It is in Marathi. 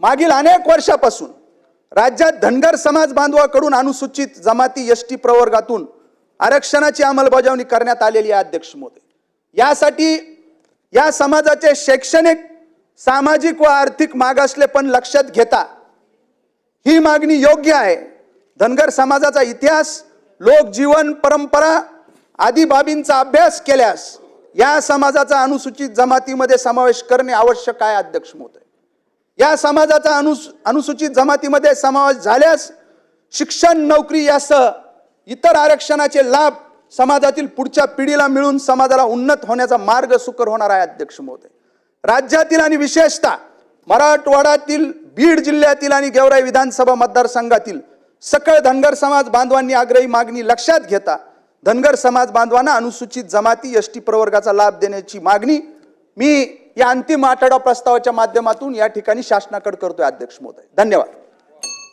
मागील अनेक वर्षापासून राज्यात धनगर समाज बांधवाकडून अनुसूचित जमाती एस टी प्रवर्गातून आरक्षणाची अंमलबजावणी करण्यात आलेली आहे अध्यक्ष मोदी. यासाठी या समाजाचे शैक्षणिक सामाजिक व आर्थिक मागासले पण लक्षात घेता ही मागणी योग्य आहे. धनगर समाजाचा इतिहास लोकजीवन परंपरा आदी बाबींचा अभ्यास केल्यास या समाजाचा अनुसूचित जमातीमध्ये समावेश करणे आवश्यक आहे अध्यक्ष मोदी. या समाजाचा अनुस अनुसूचित जमातीमध्ये समावेश झाल्यास शिक्षण नोकरी यासह इतर आरक्षणाचे लाभ समाजातील पुढच्या पिढीला मिळून समाजाला उन्नत होण्याचा मार्ग सुकर होणार आहे अध्यक्ष महोदय. राज्यातील आणि विशेषतः मराठवाड्यातील बीड जिल्ह्यातील आणि गेवराई विधानसभा मतदारसंघातील सकळ धनगर समाज बांधवांनी आग्रही मागणी लक्षात घेता धनगर समाज बांधवांना अनुसूचित जमाती एस टी प्रवर्गाचा लाभ देण्याची मागणी मी या अंतिम आठवडा प्रस्तावाच्या माध्यमातून या ठिकाणी शासनाकडे करतोय अध्यक्ष महोदय. धन्यवाद.